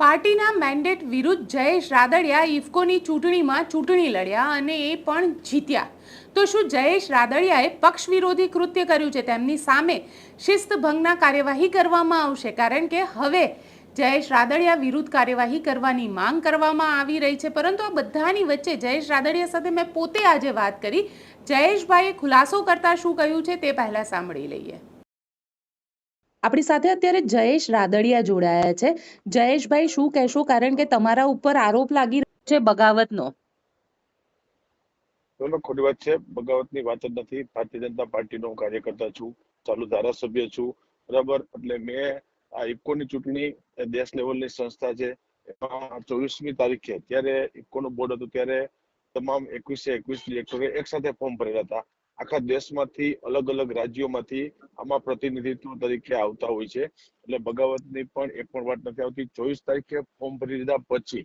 પાર્ટીના મેન્ડેટ વિરુદ્ધ જયેશ રાદડિયા ઇફકોની ચૂંટણીમાં ચૂંટણી લડ્યા અને એ પણ જીત્યા. તો શું જયેશ રાદડિયાએ પક્ષ વિરોધી કૃત્ય કર્યું છે? તેમની સામે શિસ્તભંગના કાર્યવાહી કરવામાં આવશે, કારણ કે હવે જયેશ રાદડિયા વિરુદ્ધ કાર્યવાહી કરવાની માંગ કરવામાં આવી રહી છે. પરંતુ આ બધાની વચ્ચે જયેશ રાદડિયા સાથે મેં પોતે આજે વાત કરી. જયેશભાઈએ ખુલાસો કરતાં શું કહ્યું છે તે પહેલાં સાંભળી લઈએ. આપણી સાથે અત્યારે જયેશ રાદડિયા જોડાયા છે. જયેશભાઈ, શું કહેશો? કારણ કે તમારા ઉપર આરોપ લાગી રહ્યો છે બગાવતનો. ખોટી વાત છે. બગાવતની વાત જ નથી. ભારતીય જનતા પાર્ટીનો હું કાર્યકર્તા છું. ચાલુ ધારાસભ્ય છું. બરાબર? એટલે મેં આ ઇફકોની ચૂંટણી દેશ લેવલની સંસ્થા છે. એમાં ચોવીસમી તારીખે, ત્યારે ઇફકોનું બોર્ડ હતું, ત્યારે તમામ એકવીસે એકવીસ ડિરેક્ટરે એક સાથે ફોર્મ ભરેલા હતા. આખા દેશમાંથી અલગ અલગ રાજ્યોમાંથી આમાં પ્રતિનિધિત્વ તરીકે આવતા હોય છે. એટલે બગાવતની પણ એક પણ વાત નથી આવતી. ચોવીસ તારીખે ફોર્મ ભરી દીધા પછી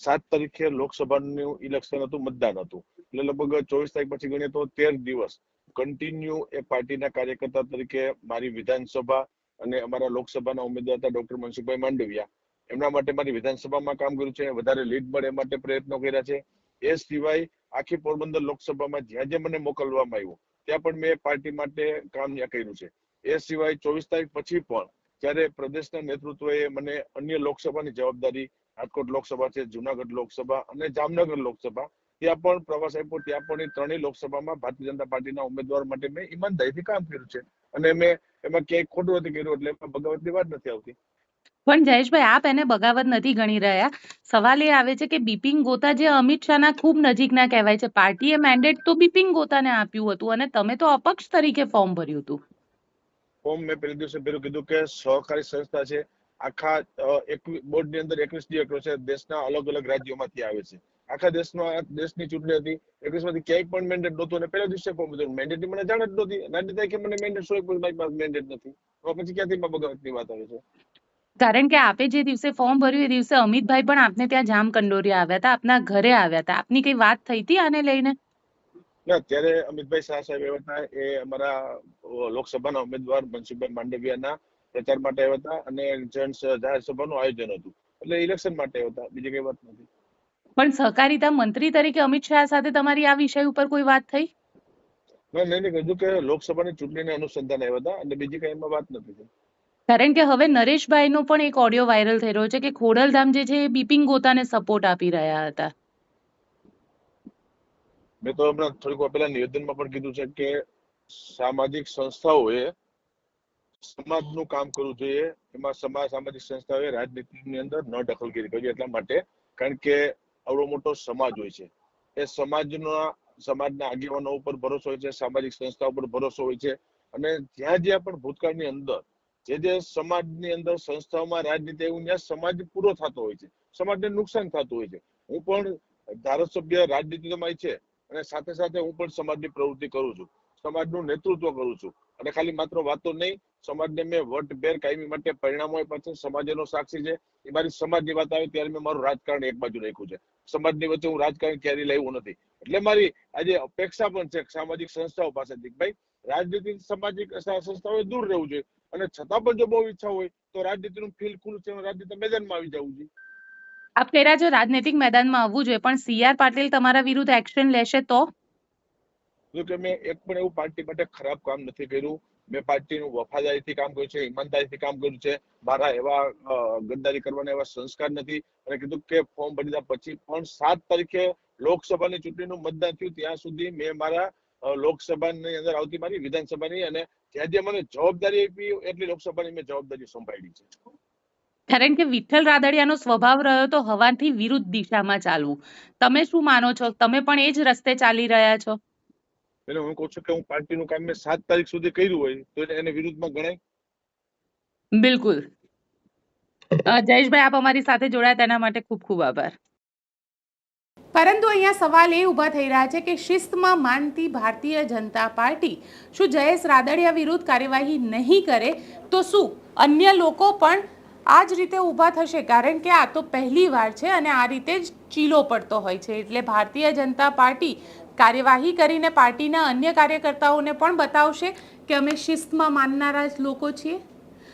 સાત તારીખે લોકસભાનું ઇલેક્શન હતું, મતદાન હતું. એટલે લગભગ ચોવીસ તારીખ પછી ગણીએ તો તેર દિવસ કન્ટિન્યુ એ પાર્ટીના કાર્યકર્તા તરીકે મારી વિધાનસભા અને અમારા લોકસભાના ઉમેદવાર હતા ડોક્ટર મનસુખભાઈ માંડવિયા. એમના માટે મારી વિધાનસભામાં કામ કર્યું છે. વધારે લીડ મળે એ માટે પ્રયત્નો કર્યા છે. એ સિવાય આખી પોરબંદર લોકસભામાં જ્યાં જ્યાં મને મોકલવામાં આવ્યું, ત્યાં પણ મેં પાર્ટી માટે કામ કર્યું છે. એ સિવાય ચોવીસ તારીખ પછી પણ જ્યારે પ્રદેશના નેતૃત્વએ મને અન્ય લોકસભાની જવાબદારી, રાજકોટ લોકસભા છે, જુનાગઢ લોકસભા અને જામનગર લોકસભા, ત્યાં પણ પ્રવાસ આપ્યો, ત્યાં પણ ત્રણેય લોકસભામાં ભારતીય જનતા પાર્ટીના ઉમેદવાર માટે મેં ઈમાનદારીથી કામ કર્યું છે. અને મેં એમાં ક્યાંય ખોટું નથી કર્યું, એટલે એમાં ભગવતની વાત નથી આવતી. પણ જયેશભાઈ, આપ એને બગાવત નથી ગણી રહ્યા. સવાલ એ આવે છે કે બિપિન ગોતા જે અમિત શાહના ખૂબ નજીકના કહેવાય છે, પાર્ટીએ મેન્ડેટ તો બિપિન ગોતાને આપ્યું હતું અને તમે તો અપક્ષ તરીકે ફોર્મ ભર્યું હતું. ફોર્મ મેં પહેલા દિવસે પેલું કીધું કે સહકારી સંસ્થા છે, આખા બોર્ડની અંદર એકવીસ ડિરેક્ટરો છે, દેશના અલગ અલગ રાજ્યોમાંથી આવે છે. આખા દેશમાં દેશની ચૂંટણી હતી એકવીસમાંથી ક્યાંય પણ મેન્ડેટ નહોતું અને પહેલા દિવસે ફોર્મ ભર્યું મેન્ડેટ મને જાણ જ નહોતી. નાની તારીખે મને મેન્ડેટ સો એક મેન્ડેટ નથી. પછી ક્યાંથી બગાવતની વાત આવે છે? કારણ કે આપે જે દિવસે ફોર્મ ભર્યું એ દિવસે અમિતભાઈ પણ આપને ત્યાં જામ કંડોરિયા આવ્યા હતા આપના ઘરે આવ્યા હતા. આપની કઈ વાત થઈ હતી આને લઈને? ના ત્યારે અમિતભાઈ શાહ સાહેબ એવા હતા એ અમારા લોકસભાના ઉમેદવાર મનસુખભાઈ માંડવિયાના પ્રચાર માટે આવ્યા હતા અને જન જાહેર સભાનું આયોજન હતું. એટલે ઇલેક્શન માટે હતા બીજી કઈ વાત નથી. પણ સહકારિતા મંત્રી તરીકે અમિત શાહ સાથે તમારી આ વિષય ઉપર કોઈ વાત થઈ? મેં નહીં કીધું કે લોકસભાની ચૂંટણીને અનુસંધાન આવ્યા હતા અને બીજી કઈ એમાં વાત નથી થઈ. કારણ કે હવે નરેશભાઈનો પણ એક ઓડિયો વાયરલ થઈ રહ્યો છે કે ખોડલધામ જે છે એ બિપિન ગોતાને સપોર્ટ આપી રહ્યા હતા. મેં તો હમણાં થોડીક વાર પહેલા નિવેદનમાં પણ કીધું છે કે સામાજિક સંસ્થાઓએ સમાજનું કામ કરવું જોઈએ. એમાં સમાજ સામાજિક સંસ્થાઓએ રાજનીતિની અંદર ન દખલગીરી કરવી એટલા માટે, કારણ કે આવડો મોટો સમાજ હોય છે. એ સમાજના સમાજના આગેવાનો ઉપર ભરોસો હોય છે, સામાજિક સંસ્થાઓ ઉપર ભરોસો હોય છે. અને જ્યાં જ્યાં પણ ભૂતકાળની અંદર જે જે સમાજની અંદર સંસ્થાઓમાં રાજનીતિ એવું ત્યાં સમાજ પૂરો થતો હોય છે. સમાજને નુકસાન થતું હોય છે. હું પણ ધારાસભ્ય રાજનીતિમાં છે અને સાથે સાથે હું પણ સમાજની પ્રવૃત્તિ કરું છું. સમાજનું નેતૃત્વ કરું છું. અને ખાલી માત્ર વાતો નહીં, સમાજને મેં વટભેર કાયમી માટે પરિણામો પાછળ સમાજનો સાક્ષી છે. એ મારી સમાજની વાત આવે ત્યારે મેં મારું રાજકારણ એક બાજુ રાખ્યું છે. સમાજની વચ્ચે હું રાજકારણ ક્યારેય લાવ્યું નથી. એટલે મારી આજે અપેક્ષા પણ છે સામાજિક સંસ્થાઓ પાસેથી ભાઈ, રાજનીતિ સામાજિક સંસ્થાઓએ દૂર રહેવું જોઈએ. અને છતાં પણ જો બહુ ઈચ્છા હોય તો રાજનીતિનું ફિલ્ડ ખુલ્લું છે રાજનીતિ મેદાનમાં આવી જવું જોઈએ. આપ કહી રહ્યા છો રાજનૈતિક મેદાનમાં આવવું જોઈએ પણ સી આર પાટીલ તમારા વિરુદ્ધ એક્શન લેશે તો? જો કે મેં એક પણ એવું પાર્ટી માટે ખરાબ કામ નથી કર્યું. મેં પાર્ટીનું વફાદારીથી કામ કર્યું છે ઈમાનદારીથી કામ કર્યું છે. મારા એવા ગદ્દારી કરવાના એવા સંસ્કાર નથી. અને કીધું કે ફોર્મ ભરી દીધા પછી પણ સાત તારીખે લોકસભાની ચૂંટણીનું મતદાન થયું. ત્યાં સુધી મેં મારા લોકસભાની અંદર આવતી મારી વિધાનસભાની અને જ્યાં મને જવાબદારી આપી એટલી લોકસભાની મેં જવાબદારી સંભાળી છે. કારણ કે વિઠ્ઠલ રાદડિયાનો સ્વભાવ રહ્યો તો હવાથી વિરુદ્ધ દિશામાં ચાલવું. તમે શું માનો છો? તમે પણ એ જ રસ્તે ચાલી રહ્યા છો? એટલે હું કહું છું કે હું પાર્ટીનું કામ મેં સાત તારીખ સુધી કર્યું હોય તો એને- વિરુદ્ધમાં ગણાય? બિલકુલ. જયેશભાઈ આપ અમારી સાથે જોડાયા તેના માટે ખૂબ ખૂબ આભાર. પરંતુ અહીંયા સવાલ એ ઊભા થઈ રહ્યા છે કે શિસ્તમાં માનતી ભારતીય જનતા પાર્ટી શું જયેશ રાદડિયા વિરુદ્ધ કાર્યવાહી નહીં કરે તો શું? અન્ય લોકો પણ આ જ રીતે ઊભા થશે, કારણ કે આ તો પહેલી વાર છે અને આ રીતે જ ચીલો પડતો હોય છે. એટલે ભારતીય જનતા પાર્ટી કાર્યવાહી કરીને પાર્ટીના અન્ય કાર્યકર્તાઓને પણ બતાવશે કે અમે શિસ્તમાં માનનારા જ લોકો છીએ.